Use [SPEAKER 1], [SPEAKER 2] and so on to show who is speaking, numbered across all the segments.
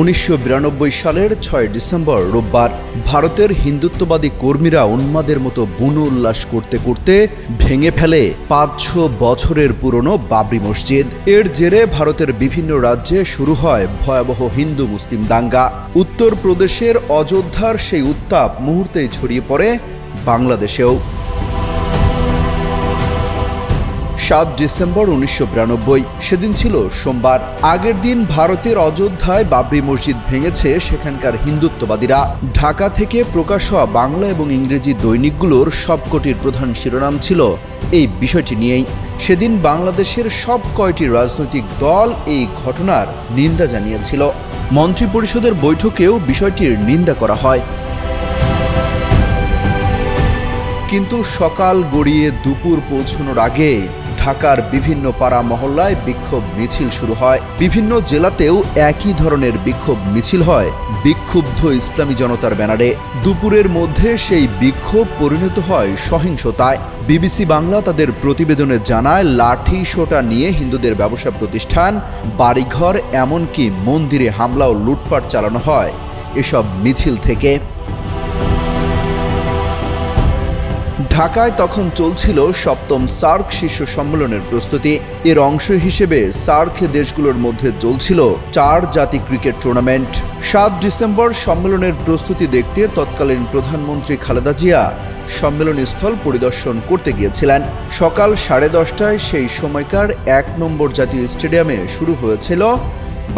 [SPEAKER 1] উনিশশো বিরানব্বই সালের ছয় ডিসেম্বর রোববার ভারতের হিন্দুত্ববাদী কর্মীরা উন্মাদের মতো বুনো উল্লাস করতে করতে ভেঙে ফেলে পাঁচশো বছরের পুরনো বাবরি মসজিদ। এর জেরে ভারতের বিভিন্ন রাজ্যে শুরু হয় ভয়াবহ হিন্দু মুসলিম দাঙ্গা। উত্তরপ্রদেশের অযোধ্যার সেই উত্তাপ মুহূর্তেই ছড়িয়ে পড়ে বাংলাদেশেও। সাত ডিসেম্বর উনিশশো বিরানব্বই। সেদিন ছিল সোমবার। আগের দিন ভারতের অযোধ্যায় বাবরি মসজিদ ভেঙেছে সেখানকার হিন্দুত্ববাদীরা। ঢাকা থেকে প্রকাশ হওয়া বাংলা এবং ইংরেজি দৈনিকগুলোর সবকটির প্রধান শিরোনাম ছিল এই বিষয়টি নিয়েই। সেদিন বাংলাদেশের সব কয়টি রাজনৈতিক দল এই ঘটনার নিন্দা জানিয়েছিল। মন্ত্রিপরিষদের বৈঠকেও বিষয়টির নিন্দা করা হয়। কিন্তু সকাল গড়িয়ে দুপুর পৌঁছানোর আগে ঢাকার বিভিন্ন পাড়া মহল্লায় বিক্ষোভ মিছিল শুরু হয়। বিভিন্ন জেলাতেও একই ধরনের বিক্ষোভ মিছিল হয়। বিক্ষুব্ধ ইসলামী জনতার ব্যানারে দুপুরের মধ্যে সেই বিক্ষোভ পরিণত হয় সহিংসতায়। বিবিসি বাংলা তাদের প্রতিবেদনে জানায়, লাঠি সোটা নিয়ে হিন্দুদের ব্যবসা প্রতিষ্ঠান, বাড়িঘর, এমনকি মন্দিরে হামলা ও লুটপাট চালানো হয়। এসব মিছিল থেকে ঢাকায় তখন চলছিল সপ্তম সার্ক শীর্ষ সম্মেলনের প্রস্তুতি। এর অংশ হিসেবে সার্ক দেশগুলোর মধ্যে চলছিল চার জাতি ক্রিকেট টুর্নামেন্ট। সাত ডিসেম্বর সম্মেলনের প্রস্তুতি দেখতে তৎকালীন প্রধানমন্ত্রী খালেদা জিয়া সম্মেলনী স্থল পরিদর্শন করতে গিয়েছিলেন। সকাল সাড়ে দশটায় সেই সময়কার এক নম্বর জাতীয় স্টেডিয়ামে শুরু হয়েছিল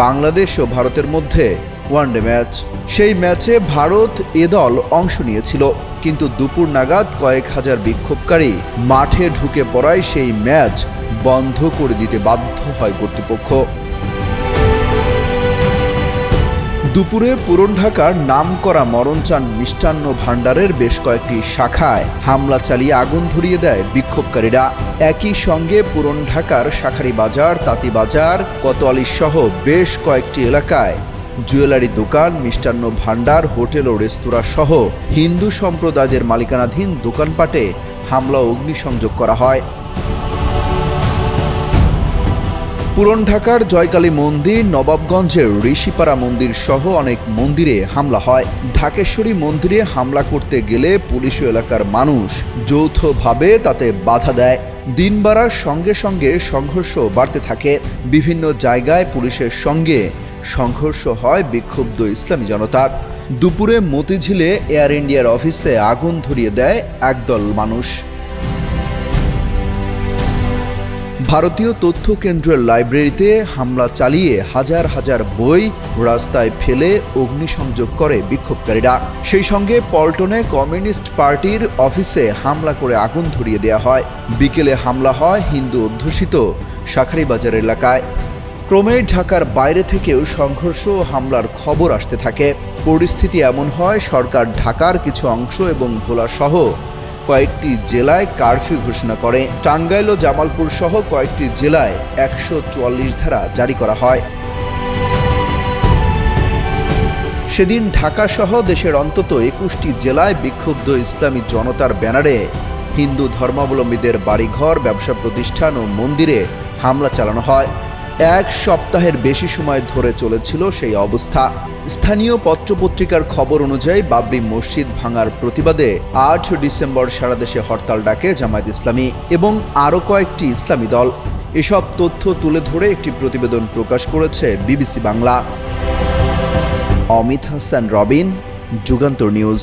[SPEAKER 1] বাংলাদেশ ও ভারতের মধ্যে ওয়ানডে ম্যাচ। সেই ম্যাচে ভারত এ দল অংশ নিয়েছিল, কিন্তু দুপুর নাগাদ কয়েক হাজার বিক্ষোভকারী মাঠে ঢুকে পড়ায় সেই ম্যাচ বন্ধ করে দিতে বাধ্য হয় কর্তৃপক্ষ। দুপুরে পুরন ঢাকার নামকরা মরণচান মিষ্টান্ন ভাণ্ডারের বেশ কয়েকটি শাখায় হামলা চালিয়ে আগুন ধরিয়ে দেয় বিক্ষোভকারীরা। একই সঙ্গে পুরন ঢাকার শাখারি বাজার তাঁতিবাজার কোতোয়ালি সহ বেশ কয়েকটি এলাকায় জুয়েলারি দোকান, মিষ্টান্ন ভাণ্ডার, হোটেল ও রেস্তোরাঁ সহ হিন্দু সম্প্রদায়ের মালিকানাধীন দোকানপাটে হামলা অগ্নিসংযোগ করা হয়। পুরন ঢাকার জয়কালী মন্দির, নবাবগঞ্জের ঋষিপাড়া মন্দির সহ অনেক মন্দিরে হামলা হয়। ঢাকেশ্বরী মন্দিরে হামলা করতে গেলে পুলিশ এলাকার মানুষ যৌথভাবে তাতে বাধা দেয়। দিন বাড়ার সঙ্গে সঙ্গে সংঘর্ষ বাড়তে থাকে। বিভিন্ন জায়গায় পুলিশের সঙ্গে সংঘর্ষ হয় বিক্ষুব্ধ ইসলামী জনতার। দুপুরে মতিঝিলে এয়ার ইন্ডিয়ার অফিসে আগুন ধরিয়ে দেয় একদল মানুষ। ভারতীয় তথ্য কেন্দ্রের লাইব্রেরিতে হামলা চালিয়ে হাজার হাজার বই রাস্তায় ফেলে অগ্নিসংযোগ করে বিক্ষোভকারীরা। সেই সঙ্গে পল্টনে কমিউনিস্ট পার্টির অফিসে হামলা করে আগুন ধরিয়ে দেওয়া হয়। বিকেলে হামলা হয় হিন্দু অধ্যুষিত শাখারিবাজার এলাকায়। ক্রমে ঢাকার বাইরে থেকেও সংঘর্ষ ও হামলার খবর আসতে থাকে। পরিস্থিতি এমন হয়, সরকার ঢাকার কিছু অংশ এবং ভোলা সহ কয়েকটি জেলায় কারফিউ ঘোষণা করে। টাঙ্গাইল ও জামালপুর সহ কয়েকটি জেলায় একশো চুয়াল্লিশ ধারা জারি করা হয়। সেদিন ঢাকা সহ দেশের অন্তত একুশটি জেলায় বিক্ষুব্ধ ইসলামী জনতার ব্যানারে হিন্দু ধর্মাবলম্বীদের বাড়িঘর, ব্যবসা প্রতিষ্ঠান ও মন্দিরে হামলা চালানো হয়। এক সপ্তাহের বেশি সময় ধরে চলেছিল সেই অবস্থা। স্থানীয় পত্রপত্রিকার খবর অনুযায়ী বাবরি মসজিদ ভাঙার প্রতিবাদে আট ডিসেম্বর সারা দেশে হরতাল ডাকে জামায়াত ইসলামী এবং আরও কয়েকটি ইসলামী দল। এসব তথ্য তুলে ধরে একটি প্রতিবেদন প্রকাশ করেছে বিবিসি বাংলা। অমিত হাসান, রবিন, যুগান্তর নিউজ।